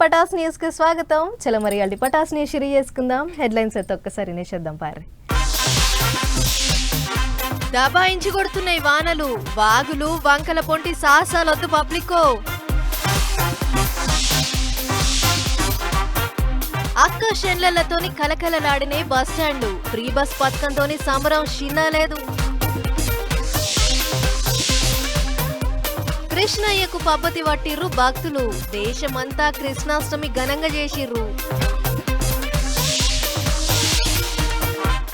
పటాస్ న్యూస్కి స్వాగతం. చలమరి అల్లి పటాస్ న్యూస్ షురు చేసుకుందాం. హెడ్లైన్స్ అయితే ఒక్కసారి నేసేద్దాం పారి దబాయించి కొడుతున్నాయి వానలు. వాగులు వంకల పొంటి సాహసాలొద్దు పబ్లిక్కో అక్క షెన్లతోని కలకలలాడినే బస్ ఫ్రీ బస్ పథకంతోని సంబరం షిన్నా లేదు. కృష్ణయ్యకు పబ్బతి పట్టిర్రు భక్తులు. దేశమంతా కృష్ణాష్టమి ఘనంగా చేసిర్రు.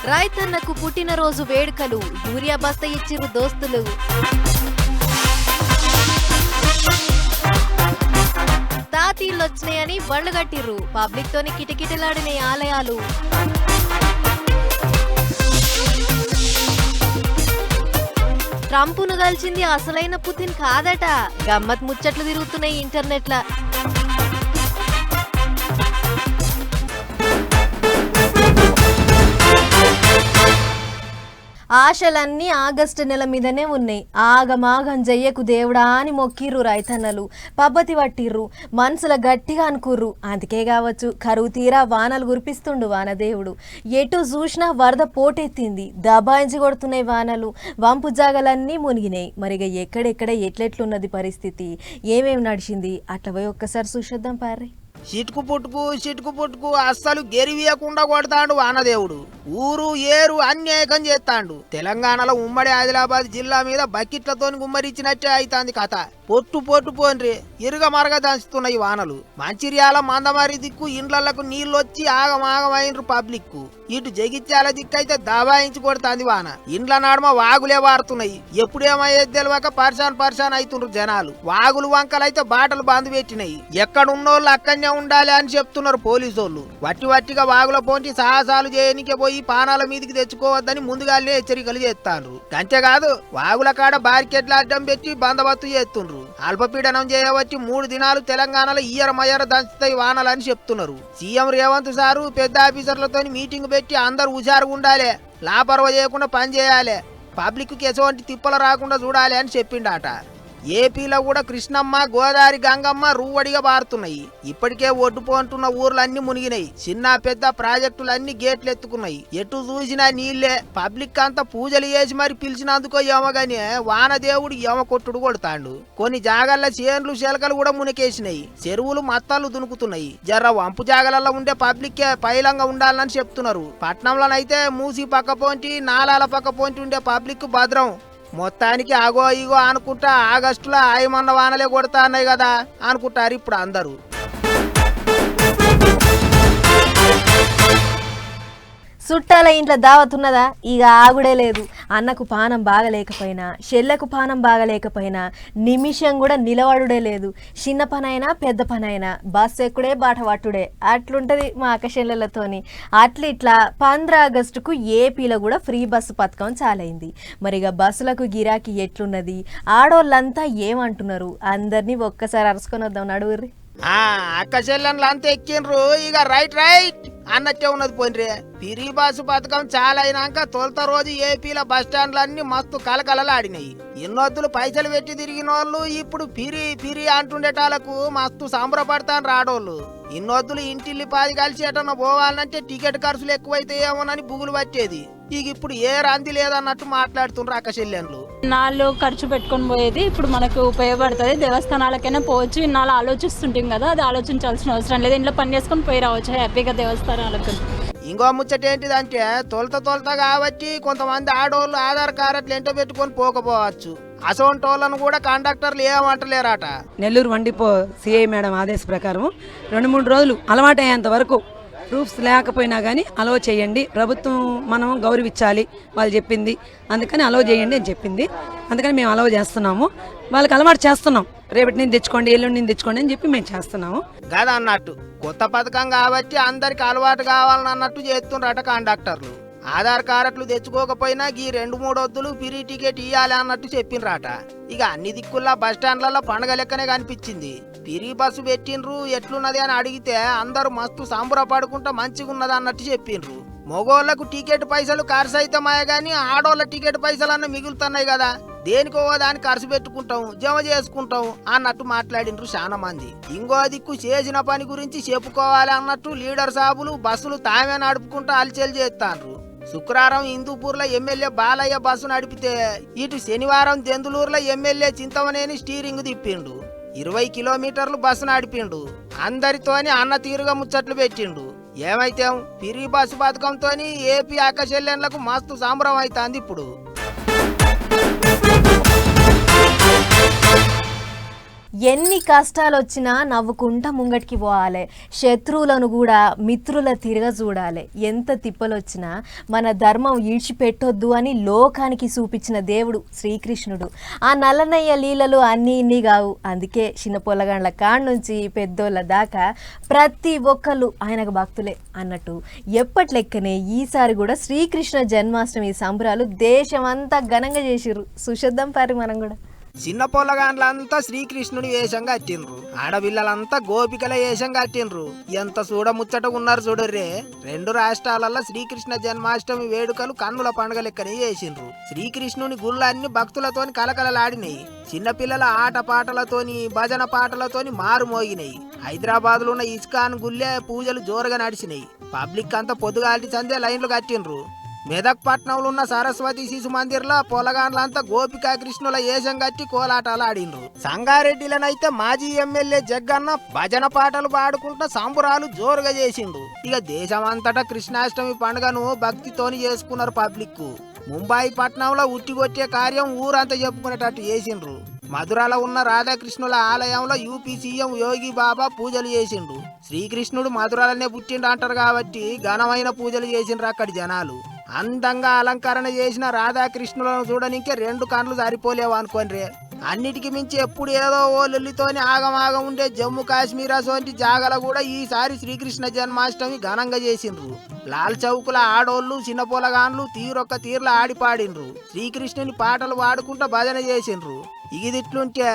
రైతన్నకు పుట్టినరోజు వేడుకలు. యూరియా బస్త ఇచ్చిర్రు దోస్తులు. తాతీళ్ళొచ్చినాయని బళ్ళు కట్టిర్రు. పబ్లిక్ తోని కిటకిటలాడిన ఆలయాలు. ట్రంప్ను కలిసింది అసలైన పుతిన్ కాదట. గమ్మత్ ముచ్చట్లు తిరుగుతున్నాయి ఇంటర్నెట్ల. ఆశలన్నీ ఆగస్టు నెల మీదనే ఉన్నాయి. ఆగమాగం జయ్యకు దేవుడా అని మొక్కిర్రు రైతన్నలు. పబ్బతి పట్టిర్రు. మనసుల గట్టిగా అనుకుర్రు. అందుకే కావచ్చు కరువు తీరా వానలు కురిపిస్తుండు వానదేవుడు. ఎటు చూసినా వరద పోటెత్తింది. దబాయించి కొడుతున్నాయి వానలు. వంపు జాగలన్నీ మునిగినాయి. మరిగా ఎక్కడెక్కడ ఎట్లెట్లున్నది పరిస్థితి? ఏమేమి నడిచింది? అట్లా పోయి ఒక్కసారి చూసేద్దాం పారే చిటుకు పుట్టుకు చిటుకు పుట్టుకు అస్సలు గెరివియకుండా కొడతాడు వానదేవుడు. ఊరు ఏరు అన్యాయకం చేస్తాండు. చేస్తాడు తెలంగాణలో ఉమ్మడి ఆదిలాబాద్ జిల్లా మీద బకెట్లతోని గుమ్మరిచ్చినట్టే అవుతాంది కథ. పొట్టు పొట్టు పోన్రి ఇరుగ మరగ దంచుతున్నాయి వానలు. మంచిర్యాల మందమారి దిక్కు ఇండ్లకు నీళ్ళొచ్చి ఆగమాగమైనరు పబ్లిక్ ఇటు జగిత్యాల దిక్కు అయితే దబాయించి కొడతాంది వాన. ఇండ్ల నడుమ వాగులే వారుతున్నాయి. ఎప్పుడేమయ్యేది తెలియక పర్షాన్ పర్షాన్ అవుతుండ్రు జనాలు. వాగులు వంకలైతే బాటలు బంద్ పెట్టినాయి. ఎక్కడున్నోళ్ళు అక్కడనే ఉండాలి అని చెప్తున్నారు పోలీసోళ్ళు. వట్టి వట్టిగా వాగుల పోంచి సాహసాలు చేయనికే పోయి పానాల మీదకి తెచ్చుకోవద్దని ముందుగానే హెచ్చరికలు చేస్తాండ్రు. అంతేకాదు వాగుల కాడ బారికెట్ల అడ్డం పెట్టి బందోబస్తు చేస్తుండ్రు. అల్పపీడనం చేయవచ్చి మూడు దినాలు తెలంగాణలో ఇయ్యర మయ్యర దంచుతాయి వానలని చెప్తున్నారు. సీఎం రేవంత్ సారు పెద్ద ఆఫీసర్లతో మీటింగ్ పెట్టి అందరు హుషారుగా ఉండాలి లాపర్వ చేయకుండా పని చేయాలి పబ్లిక్కి ఎటువంటి తిప్పలు రాకుండా చూడాలి అని చెప్పిండట. ఏపీలో కూడా కృష్ణమ్మ గోదావరి గంగమ్మ రూవడిగా పారుతున్నాయి ఇప్పటికే ఒడ్డుపోంటున్న ఊర్లన్నీ మునిగినాయి. చిన్న పెద్ద ప్రాజెక్టులన్నీ గేట్లు ఎత్తుకున్నాయి ఎటు చూసినా నీళ్ళే పబ్లిక్ అంతా పూజలు చేసి మరి పిలిచినందుకో ఏమో వానదేవుడు యమ కొట్టుడు కొడతాండు. కొన్ని జాగల్ల చేన్లు శెలకలు కూడా మునికేసినాయి. చెరువులు మత్తాలు దునుకుతున్నాయి. జర్ర వంపు జాగలలో ఉండే పబ్లిక్ పైలంగా ఉండాలని చెప్తున్నారు. పట్నంలోనైతే మూసి పక్క పోంటి నాలాల పక్క పోంటి ఉండే పబ్లిక్ భద్రం. మొత్తానికి ఆగో ఇగో అనుకుంటా ఆగస్టులో ఆయమన్న వానలే కొడతా అన్నాయి కదా అనుకుంటారు ఇప్పుడు అందరూ. చుట్టాల ఇంట్లో దావతున్నదా? ఇక ఆగుడే లేదు. అన్నకు పానం బాగలేకపోయినా చెల్లెకు పానం బాగలేకపోయినా నిమిషం కూడా నిలబడుడే లేదు. చిన్న పనైనా పెద్ద పనైనా బస్సు ఎక్కుడే బాట పట్టుడే. అట్లుంటది మా అక్కచెల్లెలతోని అట్లా ఇట్లా పంద్ర ఆగస్టుకు ఏపీలో కూడా ఫ్రీ బస్సు పథకం చాలైంది. మరిగా బస్సులకు గిరాకీ ఎట్లున్నది? ఆడోళ్ళంతా ఏమంటున్నారు? అందరినీ ఒక్కసారి అరుసుకొని వద్దాం నడువుర్రి. అక్క చెల్లెన్లు అంతా ఎక్కిండ్రు. ఇక రైట్ రైట్. అన్నట్టే ఉన్నది పోయినరే. ఫ్రీ బస్సు పథకం చాలా అయినాక తొలత రోజు ఏపీల బస్ స్టాండ్లన్నీ మస్తు కలకలలాడినాయి ఇన్నొద్దులు పైసలు పెట్టి తిరిగిన వాళ్ళు ఇప్పుడు పిరి ఫిరి అంటుండేటాలకు మస్తు సంబరపడతాను రాడోళ్ళు ఇన్నొద్దులు ఇంటిల్లి పాది కలిసి ఎటన్నా పోవాలంటే టికెట్ ఖర్చులు ఎక్కువైతాయేమోనని బుగులు పట్టేది. ఇక ఇప్పుడు ఏ రంది లేదన్నట్టు మాట్లాడుతుండ్రు అక్క చెల్లెన్లు. ఇన్నాళ్ళు ఖర్చు పెట్టుకొని పోయేది ఇప్పుడు మనకు ఉపయోగపడుతుంది. దేవస్థానాలకైనా పోవచ్చు ఇన్నాళ్ళు ఆలోచిస్తుంటాం కదా అది ఆలోచించాల్సిన అవసరం లేదు. ఇంట్లో పని చేసుకొని పోయి రావచ్చు హ్యాపీగా దేవస్థానాలకు. ఇంకో ముచ్చట ఏంటిదంటే తొలత తొలత కాబట్టి కొంతమంది ఆడోళ్ళు ఆధార్ కార్డులు ఎంట పెట్టుకొని పోకపోవచ్చు. అసొంటి వాళ్ళను కూడా కండక్టర్లు ఏమంటలేరట నెల్లూరు వండిపో సిఐ మేడం ఆదేశ ప్రకారం రెండు మూడు రోజులు అలవాటయ్యేంత వరకు ప్రూఫ్స్ లేకపోయినా కానీ అలో చేయండి. ప్రభుత్వం మనం గౌరవించాలి వాళ్ళు చెప్పింది. అందుకని అలో చేయండి అని చెప్పింది. అందుకని మేము అలవ్ చేస్తున్నాము. వాళ్ళకి అలవాటు చేస్తున్నాం. రేపటి నుంచి తెచ్చుకోండి ఎల్లుండి నుంచి తెచ్చుకోండి అని చెప్పి మేము చేస్తున్నాము. గద అన్నట్టు. కొత్త పథకం కాబట్టి అందరికి అలవాటు కావాలని అన్నట్టు చేస్తుండ్రట కండక్టర్లు ఆధార్ కార్డులు తెచ్చుకోకపోయినా ఈ రెండు మూడు వద్దులు ఫ్రీ టికెట్ ఇవ్వాలి అన్నట్టు చెప్పిండ్రట. ఇక అన్ని దిక్కుల్లా బస్ స్టాండ్లలో పండగ లెక్కనే కనిపించింది. పిరి బస్సు పెట్టిండ్రు ఎట్లున్నది అని అడిగితే అందరూ మస్తు సంబరపడుకుంటా మంచిగున్నది అన్నట్టు చెప్పిండ్రు. మగోళ్ళకు టికెట్ పైసలు ఖర్చు అవుతామాయ కానీ ఆడోళ్ళ టికెట్ పైసలన్నీ మిగులుతున్నాయి కదా. దేనికో దాన్ని ఖర్చు పెట్టుకుంటాం జమ చేసుకుంటాం అన్నట్టు మాట్లాడిండ్రు చాలా మంది. ఇంకో దిక్కు చేసిన పని గురించి చెప్పుకోవాలి అన్నట్టు లీడర్ సాబులు బస్సులు తామే నడుపుకుంటూ అలచలు చేస్తాండ్రు. శుక్రవారం హిందూపూర్లో ఎమ్మెల్యే బాలయ్య బస్సు నడిపితే ఇటు శనివారం దెందులూరులో ఎమ్మెల్యే చింతమనేని స్టీరింగ్ తిప్పిండు. ఇరవై కిలోమీటర్లు బస్సు నడిపిండు. అందరితోని అన్న తీరుగా ముచ్చట్లు పెట్టిండు. ఏమైతే పిరి బస్సు పథకంతోని ఏపీ అక్కచెల్లెన్లకు మస్తు సంబరం అవుతుంది ఇప్పుడు. ఎన్ని కష్టాలు వచ్చినా నవ్వుకుంటా ముంగటికి పోవాలి. శత్రువులను కూడా మిత్రుల తిరగ చూడాలి. ఎంత తిప్పలు వచ్చినా మన ధర్మం ఈడ్చిపెట్టొద్దు అని లోకానికి చూపించిన దేవుడు శ్రీకృష్ణుడు. ఆ నల్లనయ్య లీలలు అన్నీ ఇన్ని కావు. అందుకే చిన్న పొలగాండ్ల కాడ నుంచి పెద్దోళ్ళ దాకా ప్రతి ఒక్కళ్ళు ఆయనకు భక్తులే అన్నట్టు ఎప్పట్లెక్కనే ఈసారి కూడా శ్రీకృష్ణ జన్మాష్టమి సంబరాలు దేశమంతా ఘనంగా చేసిర్రు. సుశుద్ధం పారి మనం కూడా. చిన్న పొలగాండ్లంతా శ్రీకృష్ణుని వేషం కట్టిండ్రు. ఆడపిల్లలంతా గోపికల వేషం కట్టిండ్రు. ఎంత చూడముచ్చట ఉన్నారు చూడర్రే. రెండు రాష్ట్రాలలో శ్రీకృష్ణ జన్మాష్టమి వేడుకలు కన్నుల పండుగ లెక్కనే చేసిండ్రు. శ్రీకృష్ణుని గుళ్ళన్ని భక్తులతోని కలకలలాడినాయి. చిన్నపిల్లల ఆట పాటలతోని భజన పాటలతోని మారు మోగినాయి హైదరాబాద్లో ఉన్న ఇస్కాన్ గుళ్ళే పూజలు జోరుగా నడిచినాయి. పబ్లిక్ అంతా పొద్దుగాల్టి సందే లైన్లు కట్టిండ్రు. మెదక్ పట్నంలో ఉన్న సరస్వతి శిశు మందిర్లో పొలగాండ్లంతా గోపికా కృష్ణుల ఏషం కట్టి కోలాటాలు ఆడిండ్రు. సంగారెడ్డిలనైతే మాజీ ఎమ్మెల్యే జగ్గన్న భజన పాటలు పాడుకుంటూ సంబురాలు జోరుగా చేసిండు. ఇక దేశమంతటా కృష్ణాష్టమి పండుగను భక్తితోని చేసుకున్నారు పబ్లిక్ ముంబాయి పట్నంలో ఉట్టిగొట్టే కార్యం ఊరంతా చెప్పుకునేటట్టు చేసిండ్రు. మధురలో ఉన్న రాధాకృష్ణుల ఆలయంలో యూపీ సీఎం యోగి బాబా పూజలు చేసిండు. శ్రీకృష్ణుడు మధురలనే పుట్టిండు అంటారు కాబట్టి ఘనమైన పూజలు చేసిండ్రు అక్కడి జనాలు. అందంగా అలంకరణ చేసిన రాధాకృష్ణులను చూడనికే రెండు కండ్లు సరిపోలేవు అనుకోనిరే అన్నిటికి మించి ఎప్పుడు ఏదో ఓ లొల్లితోని ఆగమాగం ఉండే జమ్మూ కాశ్మీర్ అసోంటి జాగల కూడా ఈసారి శ్రీకృష్ణ జన్మాష్టమి ఘనంగా చేసిండ్రు. లాల్ చౌకుల ఆడోళ్ళు చిన్న పొలగాన్లు తీరొక్క తీర్ల ఆడి పాడిండ్రు శ్రీకృష్ణుని పాటలు పాడుకుంటూ భజన చేసిండ్రు. ఇగిదిట్లుంటే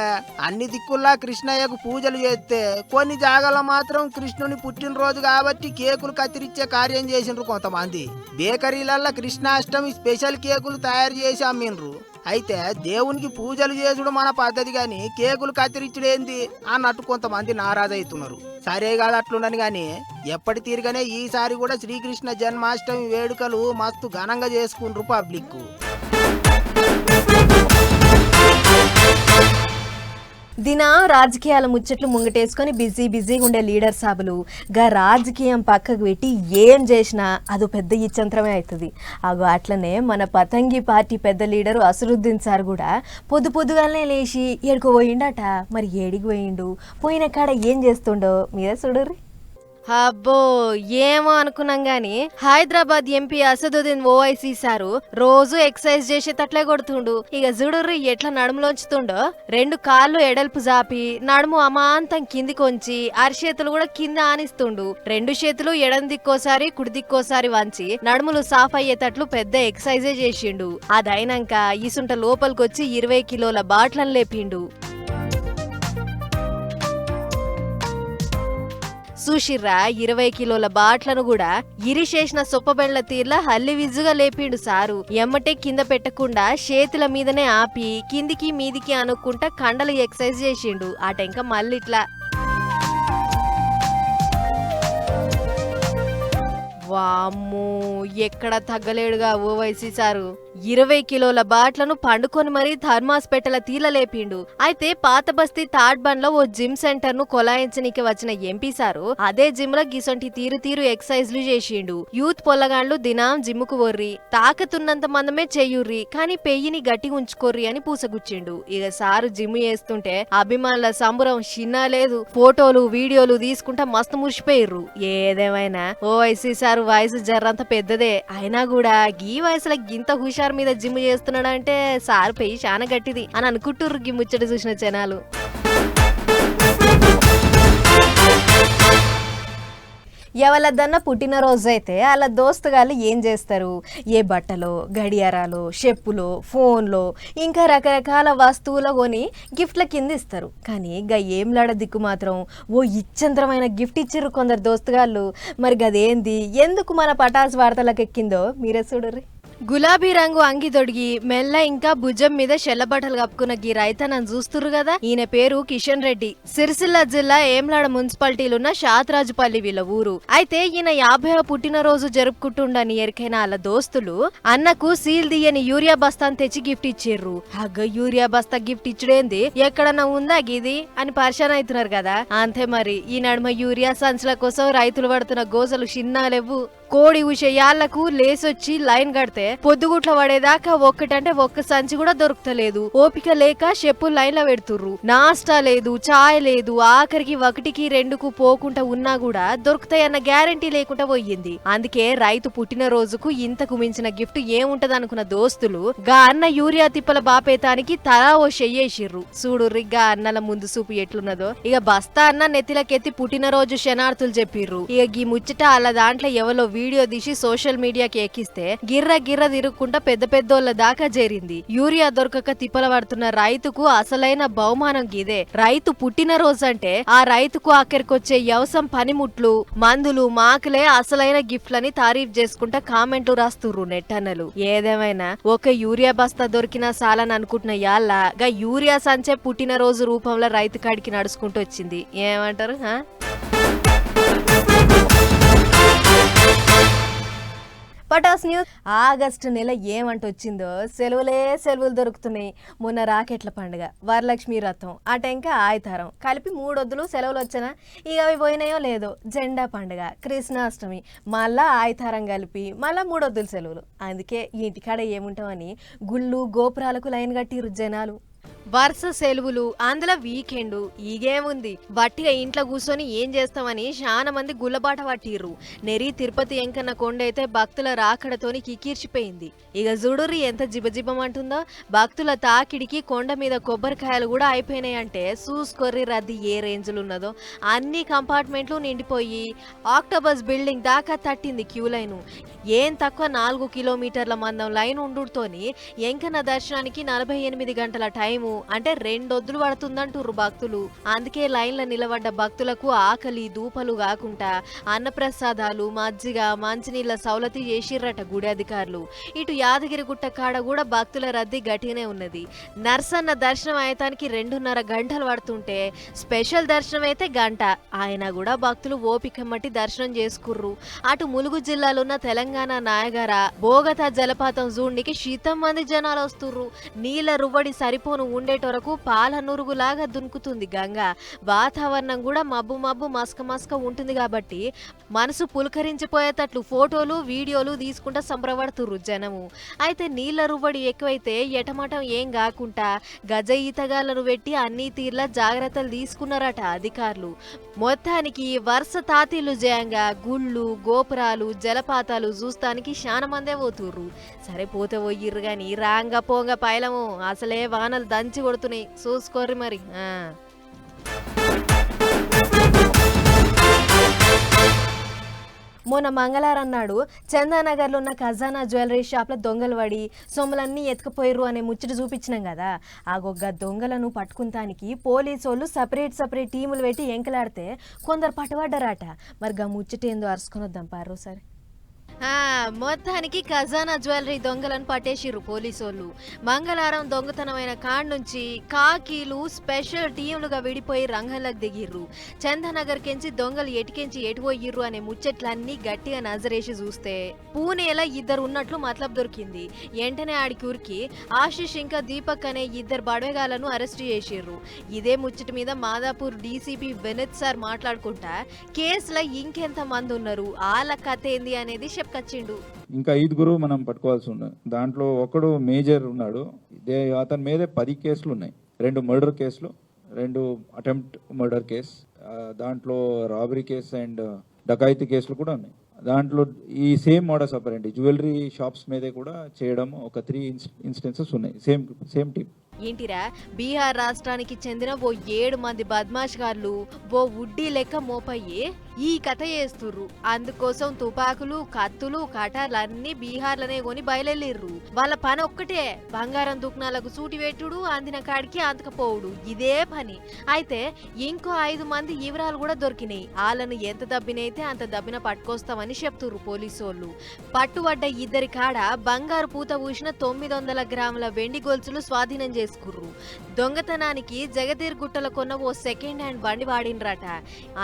అన్ని దిక్కుల్లా కృష్ణయ్యకు పూజలు చేస్తే కొన్ని జాగాలో మాత్రం కృష్ణుని పుట్టినరోజు కాబట్టి కేకులు కత్తిరించే కార్యం చేసిండ్రు కొంతమంది. బేకరీలల్లో కృష్ణాష్టమి స్పెషల్ కేకులు తయారు చేసి అమ్మిండ్రు. అయితే దేవునికి పూజలు చేసుడు మన పద్ధతి గాని కేకులు కత్తిరించుడు ఏంది అన్నట్టు కొంతమంది నారాజవుతున్నారు సరే కాదు అట్లుండని గాని ఎప్పటి తీరుగానే ఈసారి కూడా శ్రీకృష్ణ జన్మాష్టమి వేడుకలు మస్తు ఘనంగా చేసుకుండ్రు పబ్లిక్ దిన రాజకీయాల ముచ్చట్లు ముంగటేసుకొని బిజీ బిజీగా ఉండే లీడర్ సాబులు గా రాజకీయం పక్కకు పెట్టి ఏం చేసినా అది పెద్ద ఇచ్చంత్రమే అవుతుంది. అగో అట్లనే మన పతంగి పార్టీ పెద్ద లీడరు అసరుద్దీన్ సార్ కూడా పొద్దు పొద్దుగానే లేచి ఏడుకోపోయిండట మరి ఏడికి పోయిండు? పోయిన కాడ ఏం చేస్తుండో మీరే చూడరు అబ్బో ఏమో అనుకున్నాం గాని హైదరాబాద్ ఎంపీ అసదుద్దీన్ ఓవైసీ సారు రోజు ఎక్సర్సైజ్ చేసేటట్లే కొడుతుండు. ఇక జుడుర్రి ఎట్లా నడుములోంచుతుండో రెండు కాళ్ళు ఎడల్పు జాపి నడుము అమాంతం కిందికి వంచి అరిచేతులు కూడా కింద ఆనిస్తుండు. రెండు చేతులు ఎడం దిక్కోసారి కుడి దిక్కోసారి వంచి నడుములు సాఫ్ అయ్యేటట్లు పెద్ద ఎక్సర్సైజే చేసిండు. అదైనాక ఈసుంట లోపలికొచ్చి ఇరవై కిలోల బాట్లను లేపిండు. చూసిర్రా ఇరవై కిలోల బాట్లను కూడా ఇరిశేసిన సొప్పబెండ్ల తీర్ల హల్లి విజుగా లేపిండు సారు. ఎమ్మటే కింద పెట్టకుండా చేతుల మీదనే ఆపి కిందికి మీదికి అనుకుంటా కండలు ఎక్సర్సైజ్ చేసిండు. ఆ టెంక మళ్ళీ ఇట్లా వామ్మో ఎక్కడ తగ్గలేడుగా ఓవైసీ సారు. ఇరవై కిలోల బాట్లను పండుకొని మరీ థర్మాస్పెట్టల తీలలేపిండు. అయితే పాత బస్తీ థర్డ్ బండ్లో ఓ జిమ్ సెంటర్ను కొలాయించనీకి వచ్చిన ఎంపీ సారు అదే జిమ్లో గిసొంటి తీరు తీరు ఎక్సైజ్లు చేసిండు. యూత్ పొల్లగాండ్లు దినం జిమ్కు వర్రి తాకతున్నంత మందమే చెయ్యుర్రి కానీ పెయ్యిని గట్టి ఉంచుకోర్రి అని పూసగుచ్చిండు. ఇక సారు జిమ్ చేస్తుంటే అభిమానుల సంబరం చిన్న లేదు. ఫోటోలు వీడియోలు తీసుకుంటా మస్తు మురిసిపోయిర్రు. ఏదేమైనా ఓవైసీ సారు వయసు జర్రంత పెద్దదే. అయినా కూడా గీ వయసులో గింత హుషారు మీద జిమ్ చేస్తున్నాడంటే సార్ పెయి చాలా గట్టిది అని అనుకుంటుర్రు గీ ముచ్చట చూసిన జనాలు. ఎవరిదన్నా పుట్టినరోజు అయితే వాళ్ళ దోస్తుగాళ్ళు ఏం చేస్తారు? ఏ బట్టలో గడియారాలు చెప్పులో ఫోన్లో ఇంకా రకరకాల వస్తువులు కొని గిఫ్ట్ల కింద ఇస్తారు. కానీ గా ఏం లాడ దిక్కు మాత్రం? ఓ ఇచ్చంతరమైన గిఫ్ట్ ఇచ్చారు కొందరు దోస్తుగాళ్ళు. మరి గదేంది? ఎందుకు మన పటాస్ వార్తలకు ఎక్కిందో మీరే చూడరు గులాబీ రంగు అంగి తొడిగి మెల్ల ఇంకా భుజం మీద బట్టలు కప్పుకున్న గీ రైతన్నను చూస్తురు కదా? ఈయన పేరు కిషన్ రెడ్డి. సిరిసిల్ల జిల్లా ఏమ్లాడ మున్సిపాలిటీలున్న షాత్రాజుపల్లి వీళ్ళ ఊరు. అయితే ఈయన యాభై పుట్టినరోజు జరుపుకుంటుండని ఎరికైన వాళ్ళ దోస్తులు అన్నకు సీల్ దియని యూరియా బస్తాను తెచ్చి గిఫ్ట్ ఇచ్చిర్రు. అగ్గ యూరియా బస్తా గిఫ్ట్ ఇచ్చుడేంది? ఎక్కడన్నా ఉందా గిది? అని పరిశాన్ అవుతున్నారు కదా? అంతే మరి. ఈ నడుమ యూరియా సంచుల కోసం రైతులు పడుతున్న గోసలు చిన్నలేవు కోడి ఉషయాళ్ళకు లేసొచ్చి లైన్ కడితే పొద్దుగుట్ల పడేదాకా ఒక్కటంటే ఒక్క సంచి కూడా దొరుకుతలేదు. ఓపిక లేక చెప్పు లైన్లో పెడుతుర్రు. నాస్టా లేదు చాయ్ లేదు ఆఖరికి ఒకటికి రెండుకు పోకుండా ఉన్నా కూడా దొరుకుతాయన్న గ్యారంటీ లేకుండా పోయింది. అందుకే రైతు పుట్టినరోజుకు ఇంతకు మించిన గిఫ్ట్ ఏముంటది అనుకున్న దోస్తులు గా అన్న యూరియా తిప్పల బాపేతానికి తలా ఓ చెయ్యేసిర్రు. చూడు రిగ్గా అన్నల ముందు సూపు ఎట్లున్నదో. ఇక బస్తా అన్న నెత్తిలకెత్తి పుట్టినరోజు శనార్థులు చెప్పిర్రు. ఇక గీ ముచ్చట అలా దాంట్లో ఎవరో వీడియో తీసి సోషల్ మీడియాకి ఎక్కిస్తే గిర్ర గిర్ర తిరుక్కుంటా పెద్ద పెద్దోళ్ళ దాకా చేరింది. యూరియా దొరకక తిప్పల పడుతున్న రైతుకు అసలైన బహుమానం గిదే. రైతు పుట్టినరోజు అంటే ఆ రైతుకు అక్కడికొచ్చే వ్యవసాయం పనిముట్లు మందులు మాకులే అసలైన గిఫ్ట్లని తారీఫ్ చేసుకుంటా కామెంట్లు రాస్తుర్రు నెట్టన్నలు ఏదేమైనా ఒక యూరియా బస్తా దొరికినా సాలని అనుకుంటున్న యాళ్ళ యూరియా సంచే పుట్టినరోజు రూపంలో రైతు కాడికి నడుచుకుంటూ వచ్చింది. ఏమంటారు పటాస్ న్యూస్. ఆగస్టు నెల ఏమంట వచ్చిందో సెలవులే సెలవులు దొరుకుతున్నాయి. మొన్న రాకెట్ల పండుగ వరలక్ష్మి రథం అట ఇంకా ఆయుతారం కలిపి మూడొద్దులు సెలవులు వచ్చినా ఇక అవి పోయినాయో లేదో? జెండా పండుగ కృష్ణాష్టమి. మళ్ళా ఆయుతారం కలిపి మళ్ళా మూడొద్దులు సెలవులు. అందుకే ఇంటికాడ ఏముంటామని గుళ్ళు గోపురాలకు లైన్ కట్టిరు జనాలు. వరుస సెలవులు అందులో వీకెండ్ ఈగేముంది వట్టిగా ఇంట్లో కూర్చొని ఏం చేస్తామని చాలా మంది గుల్లబాట పట్టిర్రు. నెరి తిరుపతి ఎంకన్న కొండ అయితే భక్తుల రాకడతోని కిక్కిర్చిపోయింది. ఇక జుడురి ఎంత జిబజిబమంటుందో భక్తుల తాకిడికి కొండ మీద కొబ్బరికాయలు కూడా అయిపోయినాయంటే చూసుకొర్రి రద్దీ ఏ రేంజ్లు ఉన్నదో అన్ని కంపార్ట్మెంట్లు నిండిపోయి ఆక్టోబస్ బిల్డింగ్ దాకా తట్టింది క్యూ లైను. ఏం తక్కువ నాలుగు కిలోమీటర్ల మందం లైన్ ఉండుతోని ఎంకన్న దర్శనానికి నలభై ఎనిమిది గంటల టైము. అంటే రెండొద్దులు పడుతుందంటుర్రు భక్తులు. అందుకే లైన్ల నిలబడ్డ భక్తులకు ఆకలి దూపలు కాకుండా అన్నప్రసాదాలు మజ్జిగ మంచినీళ్ళ సౌలతి చేసిర్రట గుడి అధికారులు. ఇటు యాదగిరి గుట్ట కాడ కూడా భక్తుల రద్దీ గట్టిగానే ఉన్నది. నర్సన్న దర్శనం అయ్యటానికి రెండున్నర గంటలు పడుతుంటే స్పెషల్ దర్శనం అయితే గంట. ఆయన కూడా భక్తులు ఓపిక మట్టి దర్శనం చేసుకుర్రు. అటు ములుగు జిల్లాలో ఉన్న తెలంగాణ నాయగార బోగత జలపాతం జూడ్నికి శీతం మంది జనాలు వస్తుర్రు. నీళ్ళ రువ్వడి సరిపోను ఉండేటొరకు పాల నురుగులాగా దునుకుతుంది గంగ. వాతావరణం కూడా మబ్బు మబ్బు మస్క మస్క ఉంటుంది కాబట్టి మనసు పులకరించిపోయేటట్లు ఫోటోలు వీడియోలు తీసుకుంటా సంబరపడుతుర్రు జనము. అయితే నీళ్ళ రువ్వడి ఎక్కువైతే ఎటమటం ఏం కాకుండా గజ ఈతగాళ్ళను పెట్టి అన్ని తీర్ల జాగ్రత్తలు తీసుకున్నారట అధికారులు. మొత్తానికి వరుస తాతీలు జయంగా గుళ్ళు గోపురాలు జలపాతాలు చూస్తానికి శానమందే పోతుర్రు. సరే పోతే పోయిర్రు గాని రాంగ పోంగ పైలము. అసలే వానలు దంచి కొడుతున్నాయి. చూసుకోర్రి మరి. ఆ. మొన్న మంగళవారం నాడు చందానగర్లో ఉన్న ఖజానా జ్యువెలరీ షాప్లో దొంగలు పడి సొమ్ములన్నీ ఎత్తుకుపోయిర్రు అనే ముచ్చట చూపించినాం కదా. ఆ గొగ్గ దొంగలను పట్టుకుంటానికి పోలీసు వాళ్ళు సపరేట్ సపరేట్ టీములు పెట్టి ఎంకలాడితే కొందరు పట్టుబడ్డారట. మరి గా ముచ్చట ఏందో అరుసుకొని వద్దాం పారు సరే మొత్తానికి ఖజానా జ్యువెలరీ దొంగలను పట్టేసిర్రు పోలీసోళ్ళు. మంగళవారం దొంగతనమైన కాండ్ నుంచి కాకీలు స్పెషల్ టీంలుగా విడిపోయి రంగంలోకి దిగిర్రు. చందనగర్ కెంచి దొంగలు ఎటుకెంచి ఎటు పోయిర్రు అనే ముచ్చట్లన్నీ గట్టిగా నజరేసి చూస్తే పూణేలో ఇద్దరు ఉన్నట్లు మతలబ్ దొరికింది. వెంటనే ఆడికి ఉరికి ఆశీష్ ఇంకా దీపక్ అనే ఇద్దరు బడవేగాలను అరెస్ట్ చేసిర్రు. ఇదే ముచ్చట మీద మాదాపూర్ డీసీపీ వినత్ సార్ మాట్లాడుకుంటా కేసులో ఇంకెంత మంది ఉన్నారు వాళ్ళ కథ ఏంది అనేది చెప్పుకొచ్చిండు ఇంకా ఐదుగురు మనం పట్టుకోవాల్సి ఉంది దాంట్లో ఒకడు మేజర్ ఉన్నాడు. దే అతని మీదే పది కేసులు ఉన్నాయి. రెండు మర్డర్ కేసులు రెండు అటెంప్ట్ మర్డర్ కేస్ దాంట్లో రాబరీ కేసు అండ్ డకాయితీ కేసులు కూడా ఉన్నాయి. దాంట్లో ఈ same models apparent jewellery shops మీదే కూడా చేయడం ఒక త్రీ ఇన్స్టెన్సెస్ ఉన్నాయి. Same same team. ఏంటిరా? బీహార్ రాష్ట్రానికి చెందిన ఓ ఏడు మంది బద్మాష్గార్లు ఓ ఉడ్డీ లెక్క మోపయ్యి ఈ కథ చేస్తుర్రు అందుకోసం తుపాకులు కత్తులు కటార్లన్నీ బీహార్లనే కొని బయలుదేరిర్రు వాళ్ళ పని ఒక్కటే బంగారం దుకాణాలకు సూటి పెట్టుడు అందిన కాడికి అంతకపోవుడు. ఇదే పని. అయితే ఇంకో ఐదు మంది వివరాలు కూడా దొరికినాయి. వాళ్ళను ఎంత దబ్బినైతే అంత దబ్బిన పట్టుకొస్తామని చెప్తుర్రు పోలీసోళ్ళు. పట్టుబడ్డ ఇద్దరి కాడ బంగారు పూత పూసిన తొమ్మిది వందల గ్రాముల వెండి గొలుసులు స్వాధీనం చేసుకుర్రు. దొంగతనానికి జగదీర్ గుట్టల కొన్న ఓ సెకండ్ హ్యాండ్ బండి వాడినరట.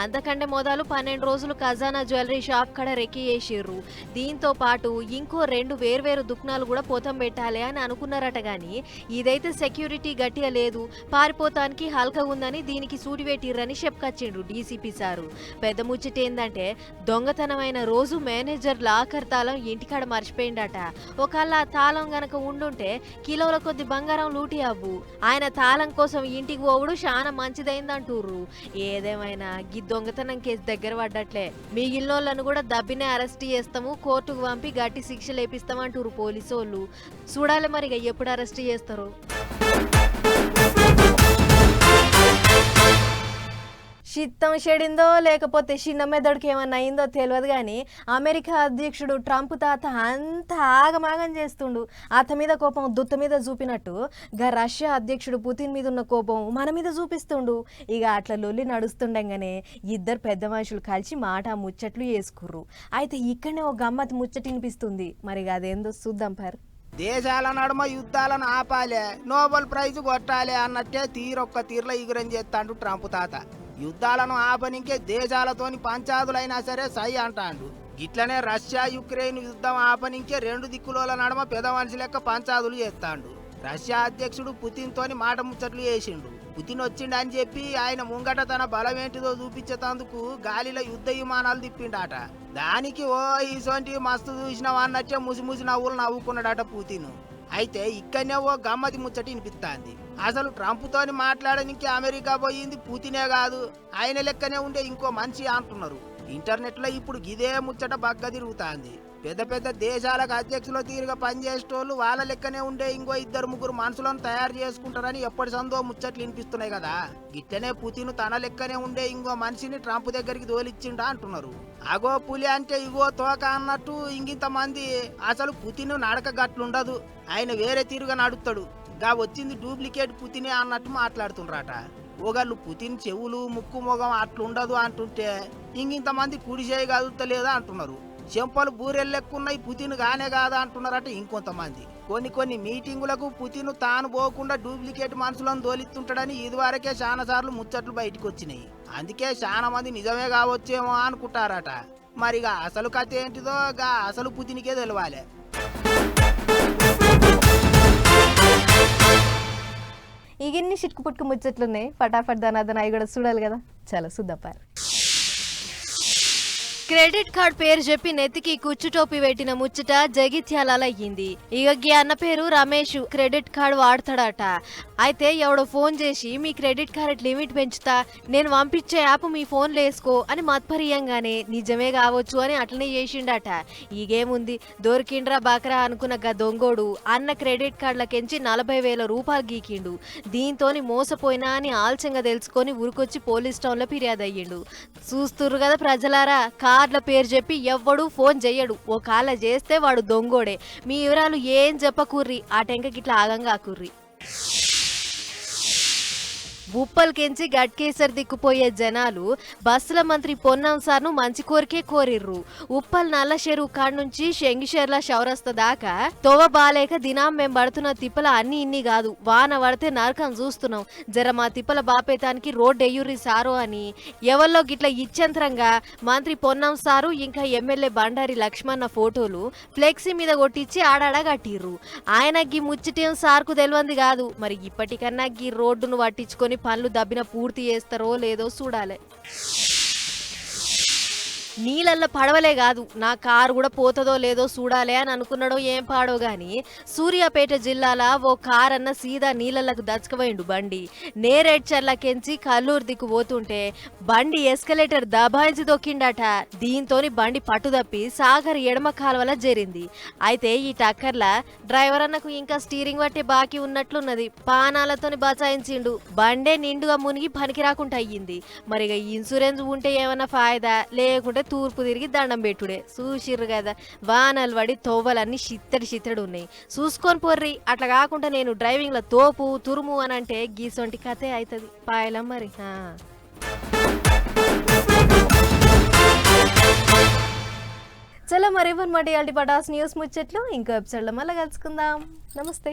అంతకంటే మొదలు పన్నెండు రోజులు ఖజానా జ్యువెలరీ షాప్ కడ రెక్కి చేసిర్రు దీంతో పాటు ఇంకో రెండు వేర్వేరు దుకాణాలు కూడా పోతం పెట్టాలి అని అనుకున్నారట గాని ఇదైతే సెక్యూరిటీ గట్టిగా లేదు. పారిపోతానికి హల్కా ఉందని దీనికి సూటి పెట్టిర్రని చెప్పుకొచ్చిండు డీసీపీ సారు. పెద్ద ముచ్చట ఏంటంటే దొంగతనమైన రోజు మేనేజర్ లాకర్ తాళం ఇంటికాడ మర్చిపోయిండట. ఒకళ్ళ తాళం గనక ఉండుంటే కిలోల కొద్ది బంగారం లూటి బాబు. ఆయన తాళం కోసం ఇంటికి పోవుడు చాలా మంచిదైందంటూర్రు. ఏదేమైనా గీ దొంగతనం కేసు దగ్గర పడ్డట్లే. మిగిలినోళ్ళను కూడా దబ్బినే అరెస్ట్ చేస్తాము కోర్టుకు పంపి గట్టి శిక్ష లేపిస్తామంటూరు పోలీసోళ్ళు. చూడాలి మరి ఇక ఎప్పుడు అరెస్ట్ చేస్తారు. చిత్తం చెడిందో లేకపోతే చిన్న మెదడుకి ఏమన్నా అయిందో తెలియదు కానీ అమెరికా అధ్యక్షుడు ట్రంప్ తాత అంత ఆగమాగం చేస్తుండు. అత మీద కోపం దుత్త మీద చూపినట్టు గా రష్యా అధ్యక్షుడు పుతిన్ మీద ఉన్న కోపం మన మీద చూపిస్తుండు. ఇక అట్లా లొల్లి నడుస్తుండగానే ఇద్దరు పెద్ద మనుషులు కలిసి మాట ముచ్చట్లు వేసుకుర్రు అయితే ఇక్కడనే ఒక గమ్మత్ ముచ్చట వినిపిస్తుంది. మరి అదేందో చూద్దాం పర్. దేశాల నడుమ యుద్ధాలను ఆపాలే నోబెల్ ప్రైజ్ కొట్టాలి అన్నట్టే తీరొక్క తీరులో ఎగురం చేస్తాడు ట్రంప్ తాత. యుద్ధాలను ఆపనికే దేశాలతోని పంచాదులైనా సరే సై అంటాండు. గిట్లనే రష్యా యుక్రెయిన్ యుద్ధం ఆపనికే రెండు దిక్కులోల నడమ పెద్ద మనిషి లెక్క పంచాదులు చేస్తాండు. రష్యా అధ్యక్షుడు పుతిన్ తోని మాట ముచ్చట్లు చేసిండు. పుతిన్ వచ్చిండు అని చెప్పి ఆయన ముంగట తన బలం ఏంటిదో చూపించేటందుకు గాలిలో యుద్ధ విమానాలు తిప్పిండట. దానికి ఓ ఇసోంటి మస్తు చూసినావా అన్నట్టే ముసి ముసి నవ్వులు నవ్వుకున్నాడట పుతిన్. అయితే ఇక్కడనే ఓ గమ్మతి ముచ్చటి వినిపిస్తాంది. అసలు ట్రంప్ తోని మాట్లాడడానికి అమెరికా పోయింది పుతినే కాదు. ఆయన లెక్కనే ఉండే ఇంకో మనిషి అంటున్నారు. ఇంటర్నెట్లో ఇప్పుడు ఇదే ముచ్చట బగ్గ తిరుగుతాంది. పెద్ద పెద్ద దేశాలకు అధ్యక్షులు తీరుగా పనిచేసేటోళ్ళు వాళ్ళ లెక్కనే ఉండే ఇంకో ఇద్దరు ముగ్గురు మనుషులను తయారు చేసుకుంటారని ఎప్పటి సందో ముచ్చట్లు వినిపిస్తున్నాయి కదా. గిట్టనే పుతిన్ తన లెక్కనే ఉండే ఇంకో మనిషిని ట్రంప్ దగ్గరికి తోలిచ్చిండా అంటున్నారు. అగో పులి అంటే ఇగో తోక అన్నట్టు ఇంకింత మంది. అసలు పుతిన్ నడక గట్లుండదు. ఆయన వేరే తీరుగా నడుస్తాడు గా వచ్చింది డూప్లికేట్ పుతినే అన్నట్టు మాట్లాడుతుండ్రట. ఒకళ్ళు పుతిన్ చెవులు ముక్కు మొగం అట్లుండదు అంటుంటే ఇంకింత మంది కుడి చేయి కదులుతలేదా అంటున్నారు. చెంపలు బూరెల్లెక్కున్నాయి పుతిన్ కానే కాదా అంటున్నారట ఇంకొంతమంది. కొన్ని కొన్ని మీటింగులకు పుతిన్ తాను పోకుండా డూప్లికేట్ మనుషులను దోలిస్తుంటాడని ఇదివరకే చాలాసార్లు ముచ్చట్లు బయటకు వచ్చినాయి అందుకే చాలా మంది నిజమే కావచ్చేమో అనుకుంటారట. మరిగా అసలు కథ ఏంటిదో గా అసలు పుతినికే తెలవాలి. ఇగిన్ని చిట్కు పుట్టుకు ముచ్చట్లున్నాయి? ఫటాఫట్ దానాదన అవి కూడా చూడాలి కదా. చాలా సుద్దపారు క్రెడిట్ కార్డ్ పేరు చెప్పి నెత్తికి కుచ్చుటోపి పెట్టిన ముచ్చట జగిత్యాల అయ్యింది ఇక గీ అన్న పేరు రమేష్ క్రెడిట్ కార్డు వాడతాడట. అయితే ఎవడో ఫోన్ చేసి మీ క్రెడిట్ కార్డ్ లిమిట్ పెంచుతా నేను పంపించే యాప్ మీ ఫోన్లో వేసుకో అని మత్పర్యంగానే నిజమే కావచ్చు అని అట్లనే చేసిండట. ఈగేముంది? దొరికిండ్రా బాకరా అనుకున్న గా దొంగోడు. అన్న క్రెడిట్ కార్డులకెంచి నలభై వేల రూపాయలు గీకిండు. దీంతోని మోసపోయినా అని ఆలస్యంగా తెలుసుకొని ఊరికొచ్చి పోలీస్ టౌన్లో ఫిర్యాదు అయ్యిండు చూస్తురు కదా ప్రజలారా సార్ల పేరు చెప్పి ఎవ్వడు ఫోన్ చెయ్యడు ఓ కాల చేస్తే వాడు దొంగోడే. మీ వివరాలు ఏం చెప్పకుర్రి ఆ టెంకకి ఇట్లా ఆగంగా కుర్రి ఉప్పల్కెంచి గట్కేసర్ దిక్కుపోయే జనాలు బస్సుల మంత్రి పొన్నం సార్ను మంచి కోరికే కోరిర్రు. ఉప్పల్ నల్ల చెరువు కాడ నుంచి శంగిషెర్ల చౌరస్తా దాకా తోవ బాలేక దినాం మేం పడుతున్న తిప్పల అన్ని ఇన్ని కాదు. వాన పడితే నరకం చూస్తున్నాం. జర మా తిప్పల బాపేతానికి రోడ్ ఎయ్యూరి సారు అని. ఎవరిలో గిట్ల ఇచ్చంతరంగా మంత్రి పొన్నం సారు ఇంకా ఎమ్మెల్యే బండారి లక్ష్మణ ఫోటోలు ఫ్లెక్సీ మీద కొట్టించి ఆడాడ కట్టిర్రు ఆయన గీ ముచ్చటేం సార్కు తెలియంది కాదు. మరి ఇప్పటికన్నా గీ రోడ్డును పట్టించుకొని పనులు దబ్బిన పూర్తి చేస్తారో లేదో చూడాలి. నీళ్ళల్లో పడవలే కాదు. నా కారు కూడా పోతుందో లేదో చూడాలి అని అనుకున్నాడో ఏం పాడో గాని సూర్యాపేట జిల్లాల ఓ కార్ అన్న సీదా నీళ్ళలకు దచ్చకపోయిండు బండి. నేరేడ్చర్లకెంచి కల్లూరు దిక్కు పోతుంటే బండి ఎస్కలేటర్ దబాయించి దొక్కిండట. దీంతోని బండి పట్టుదప్పి సాగర్ ఎడమ కాలువల జరింది. అయితే ఈ టక్కర్ల డ్రైవర్ అన్నకు ఇంకా స్టీరింగ్ పట్టే బాకీ ఉన్నట్లున్నది. పానాలతోని బచాయించిండు. బండే నిండుగా మునిగి పనికి రాకుండా అయ్యింది మరి ఇక ఇన్సూరెన్స్ ఉంటే ఏమన్నా ఫాయిదా? లేకుంటే తూర్పు తిరిగి దండం పెట్టుడే. చూసిర్రు కదా వానలు పడి తోవలన్నీ చిత్తడి చిత్తడి ఉన్నాయి. చూసుకొని పోర్రి అట్లా కాకుండా నేను డ్రైవింగ్లో తోపు తురుము అని అంటే గీసొంటి కథే అవుతుంది పాయలం మరి. చలో మరి మరి ఇవాళ పటాస్ న్యూస్ ముచ్చట్లు ఇంకో ఎపిసోడ్లో మళ్ళీ కలుసుకుందాం. నమస్తే.